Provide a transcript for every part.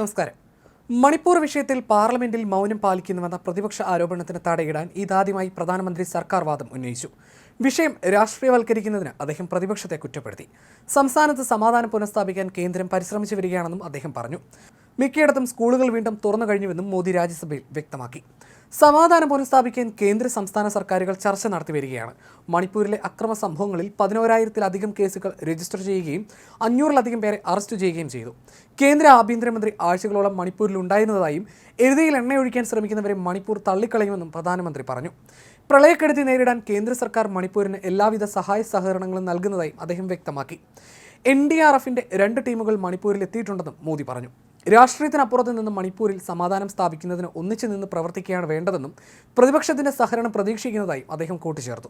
നമസ്കാരം. മണിപ്പൂർ വിഷയത്തിൽ പാർലമെന്റിൽ മൗനം പാലിക്കുന്നുവെന്ന പ്രതിപക്ഷ ആരോപണത്തിന് തടയിടാൻ ഇതാദ്യമായി പ്രധാനമന്ത്രി സർക്കാർ വാദം ഉന്നയിച്ചു. വിഷയം രാഷ്ട്രീയവൽക്കരിക്കുന്നതിന് അദ്ദേഹം പ്രതിപക്ഷത്തെ കുറ്റപ്പെടുത്തി. സംസ്ഥാനത്ത് സമാധാനം പുനഃസ്ഥാപിക്കാൻ കേന്ദ്രം പരിശ്രമിച്ചു വരികയാണെന്നും അദ്ദേഹം പറഞ്ഞു. മിക്കയിടത്തും സ്കൂളുകൾ വീണ്ടും തുറന്നു കഴിഞ്ഞുവെന്നും മോദി രാജ്യസഭയിൽ വ്യക്തമാക്കി. സമാധാനം പുനഃസ്ഥാപിക്കാൻ കേന്ദ്ര സംസ്ഥാന സർക്കാരുകൾ ചർച്ച നടത്തി വരികയാണ്. മണിപ്പൂരിലെ അക്രമ സംഭവങ്ങളിൽ പതിനോരായിരത്തിലധികം കേസുകൾ രജിസ്റ്റർ ചെയ്യുകയും അഞ്ഞൂറിലധികം പേരെ അറസ്റ്റ് ചെയ്യുകയും ചെയ്തു. കേന്ദ്ര ആഭ്യന്തരമന്ത്രി ആഴ്ചകളോളം മണിപ്പൂരിൽ ഉണ്ടായിരുന്നതായും എഴുതിയിൽ എണ്ണയൊഴിക്കാൻ ശ്രമിക്കുന്നവരെ മണിപ്പൂർ തള്ളിക്കളയുമെന്നും പ്രധാനമന്ത്രി പറഞ്ഞു. പ്രളയക്കെടുതി നേരിടാൻ കേന്ദ്ര സർക്കാർ മണിപ്പൂരിന് എല്ലാവിധ സഹായ സഹകരണങ്ങളും നൽകുന്നതായും അദ്ദേഹം വ്യക്തമാക്കി. എൻ ഡി ആർ രണ്ട് ടീമുകൾ മണിപ്പൂരിൽ എത്തിയിട്ടുണ്ടെന്നും മോദി പറഞ്ഞു. രാഷ്ട്രീയത്തിനപ്പുറത്ത് നിന്ന് മണിപ്പൂരിൽ സമാധാനം സ്ഥാപിക്കുന്നതിന് ഒന്നിച്ചു നിന്ന് പ്രവർത്തിക്കുകയാണ് വേണ്ടതെന്നും പ്രതിപക്ഷത്തിന്റെ സഹകരണം പ്രതീക്ഷിക്കുന്നതായും അദ്ദേഹം കൂട്ടിച്ചേർത്തു.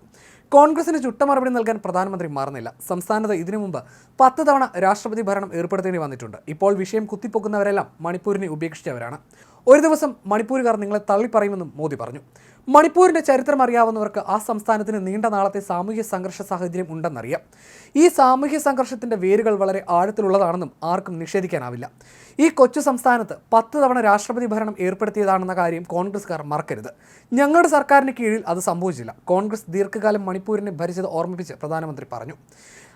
കോൺഗ്രസിന് ചുട്ട മറുപടി നൽകാൻ പ്രധാനമന്ത്രി മാറുന്നില്ല. സംസ്ഥാനത്ത് ഇതിനു മുമ്പ് പത്ത് തവണ രാഷ്ട്രപതി ഭരണം ഏർപ്പെടുത്തേണ്ടി വന്നിട്ടുണ്ട്. ഇപ്പോൾ വിഷയം കുത്തിപ്പൊക്കുന്നവരെല്ലാം മണിപ്പൂരിനെ ഉപേക്ഷിച്ചവരാണ്. ഒരു ദിവസം മണിപ്പൂരുകാർ നിങ്ങളെ തള്ളിപ്പറയുമെന്നും മോദി പറഞ്ഞു. മണിപ്പൂരിന്റെ ചരിത്രം അറിയാവുന്നവർക്ക് ആ സംസ്ഥാനത്തിന് നീണ്ട നാളത്തെ സാമൂഹ്യ സംഘർഷ സാഹചര്യം ഉണ്ടെന്നറിയാം. ഈ സാമൂഹ്യ സംഘർഷത്തിന്റെ വേരുകൾ വളരെ ആഴത്തിലുള്ളതാണെന്നും ആർക്കും നിഷേധിക്കാനാവില്ല. ഈ കൊച്ചു സംസ്ഥാനത്ത് പത്ത് തവണ രാഷ്ട്രപതി ഭരണം ഏർപ്പെടുത്തിയതാണെന്ന കാര്യം കോൺഗ്രസ്സുകാർ മറക്കരുത്. ഞങ്ങളുടെ സർക്കാരിന് കീഴിൽ അത് സംഭവിച്ചില്ല. കോൺഗ്രസ് ദീർഘകാലം മണിപ്പൂരിനെ ഭരിച്ചത് ഓർമ്മിപ്പിച്ച് പ്രധാനമന്ത്രി പറഞ്ഞു.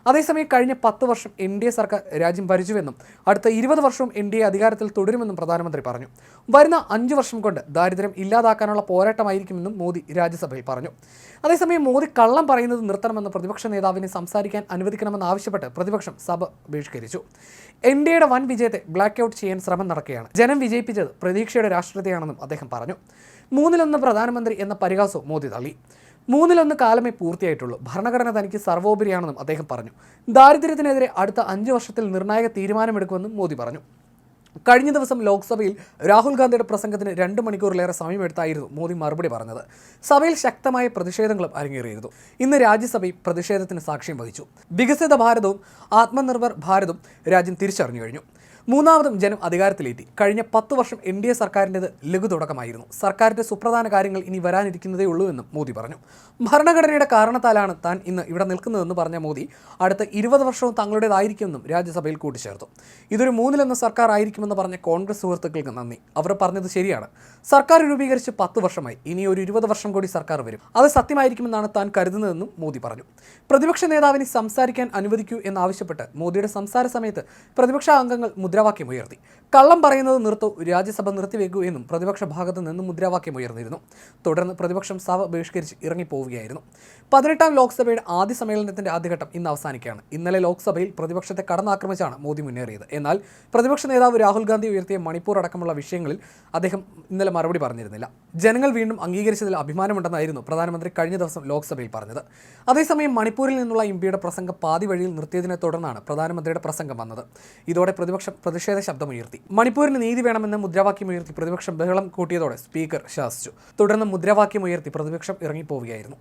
അതേസമയം കഴിഞ്ഞ പത്ത് വർഷം എൻ ഡി എ സർക്കാർ രാജ്യം ഭരിച്ചുവെന്നും അടുത്ത ഇരുപത് വർഷവും എൻ ഡി എ അധികാരത്തിൽ തുടരുമെന്നും പ്രധാനമന്ത്രി പറഞ്ഞു. വരുന്ന അഞ്ച് വർഷം കൊണ്ട് ദാരിദ്ര്യം ഇല്ലാതാക്കാനുള്ള പോരാട്ടമായിരിക്കുമെന്നും മോദി രാജ്യസഭയിൽ പറഞ്ഞു. അതേസമയം മോദി കള്ളം പറയുന്നത് നിർത്തണമെന്ന് പ്രതിപക്ഷ നേതാവിനെ സംസാരിക്കാൻ അനുവദിക്കണമെന്ന് ആവശ്യപ്പെട്ട് പ്രതിപക്ഷം സഭ ബഹിഷ്കരിച്ചു. എൻ ഡി എയുടെ വൻ വിജയത്തെ ബ്ലാക്ക് ഔട്ട് ചെയ്യാൻ ശ്രമം നടക്കുകയാണ്. ജനം വിജയിപ്പിച്ചത് പ്രതീക്ഷയുടെ രാഷ്ട്രീയതയാണെന്നും അദ്ദേഹം പറഞ്ഞു. മൂന്നിലൊന്ന് പ്രധാനമന്ത്രി എന്ന പരിഹാസവും മോദി തള്ളി. മൂന്നിലൊന്ന് കാലമേ പൂർത്തിയായിട്ടുള്ളൂ. ഭരണഘടന തനിക്ക് സർവോപരിയാണെന്നും അദ്ദേഹം പറഞ്ഞു. ദാരിദ്ര്യത്തിനെതിരെ അടുത്ത അഞ്ച് വർഷത്തിൽ നിർണായക തീരുമാനമെടുക്കുമെന്നും മോദി പറഞ്ഞു. കഴിഞ്ഞ ദിവസം ലോക്സഭയിൽ രാഹുൽ ഗാന്ധിയുടെ പ്രസംഗത്തിന് രണ്ട് മണിക്കൂറിലേറെ സമയമെടുത്തായിരുന്നു മോദി മറുപടി പറഞ്ഞത്. സഭയിൽ ശക്തമായ പ്രതിഷേധങ്ങളും അരങ്ങേറിയിരുന്നു. ഇന്ന് രാജ്യസഭയിൽ പ്രതിഷേധത്തിന് സാക്ഷ്യം വഹിച്ചു. വികസിത ഭാരതവും ആത്മനിർഭർ ഭാരതും രാജ്യം തിരിച്ചറിഞ്ഞു കഴിഞ്ഞു. മൂന്നാമതും ജനം അധികാരത്തിലെത്തി കഴിഞ്ഞ പത്ത് വർഷം എൻ ഡി എ സർക്കാരിന്റെത് ലഘു തുടക്കമായിരുന്നു. സർക്കാരിന്റെ സുപ്രധാന കാര്യങ്ങൾ ഇനി വരാനിരിക്കുന്നതേ ഉള്ളൂ എന്നും മോദി പറഞ്ഞു. ഭരണഘടനയുടെ കാരണത്താലാണ് താൻ ഇന്ന് ഇവിടെ നിൽക്കുന്നതെന്ന് പറഞ്ഞ മോദി അടുത്ത ഇരുപത് വർഷവും തങ്ങളുടേതായിരിക്കുമെന്നും രാജ്യസഭയിൽ കൂട്ടിച്ചേർത്തു. ഇതൊരു മൂന്നിലെന്ന സർക്കാർ ആയിരിക്കുമെന്ന് പറഞ്ഞ കോൺഗ്രസ് സുഹൃത്തുക്കൾക്ക് നന്ദി. അവർ പറഞ്ഞത് ശരിയാണ്. സർക്കാർ രൂപീകരിച്ച് പത്ത് വർഷമായി. ഇനി ഒരു ഇരുപത് വർഷം കൂടി സർക്കാർ വരും. അത് സത്യമായിരിക്കുമെന്നാണ് താൻ കരുതുന്നതെന്നും മോദി പറഞ്ഞു. പ്രതിപക്ഷ നേതാവിനെ സംസാരിക്കാൻ അനുവദിക്കൂ എന്നാവശ്യപ്പെട്ട് മോദിയുടെ സംസാര സമയത്ത് പ്രതിപക്ഷ അംഗങ്ങൾ മുദ്രാവാക്യം ഉയർത്തി. കള്ളം പറയുന്നത് നിർത്തു രാജ്യസഭ നിർത്തിവെക്കൂ എന്നും പ്രതിപക്ഷ ഭാഗത്ത് നിന്നും മുദ്രാവാക്യം ഉയർന്നിരുന്നു. തുടർന്ന് പ്രതിപക്ഷം സഭ ബഹിഷ്കരിച്ച് ഇറങ്ങിപ്പോവുകയായിരുന്നു. പതിനെട്ടാം ലോക്സഭയുടെ ആദ്യ സമ്മേളനത്തിന്റെ ആദ്യഘട്ടം ഇന്ന് അവസാനിക്കുകയാണ്. ഇന്നലെ ലോക്സഭയിൽ പ്രതിപക്ഷത്തെ കടന്നാക്രമിച്ചാണ് മോദി മുന്നേറിയത്. എന്നാൽ പ്രതിപക്ഷ നേതാവ് രാഹുൽ ഗാന്ധി ഉയർത്തിയ മണിപ്പൂർ അടക്കമുള്ള വിഷയങ്ങളിൽ അദ്ദേഹം ഇന്നലെ മറുപടി പറഞ്ഞിരുന്നില്ല. ജനങ്ങൾ വീണ്ടും അംഗീകരിച്ചതിൽ അഭിമാനമുണ്ടെന്നായിരുന്നു പ്രധാനമന്ത്രി കഴിഞ്ഞ ദിവസം ലോക്സഭയിൽ പറഞ്ഞത്. അതേസമയം മണിപ്പൂരിൽ നിന്നുള്ള ഇംപിയുടെ പ്രസംഗം പാതി വഴിയിൽ നിർത്തിയതിനെ തുടർന്നാണ് പ്രധാനമന്ത്രിയുടെ പ്രസംഗം വന്നത്. ഇതോടെ പ്രതിപക്ഷം പ്രതിഷേധ ശബ്ദമുയർത്തി. മണിപ്പൂരിന് നീതി വേണമെന്ന് മുദ്രാവാക്യം ഉയർത്തി പ്രതിപക്ഷം ബഹളം കൂട്ടിയതോടെ സ്പീക്കർ ശാസിച്ചു. തുടർന്ന് മുദ്രാവാക്യം ഉയർത്തി പ്രതിപക്ഷം ഇറങ്ങിപ്പോവുകയായിരുന്നു.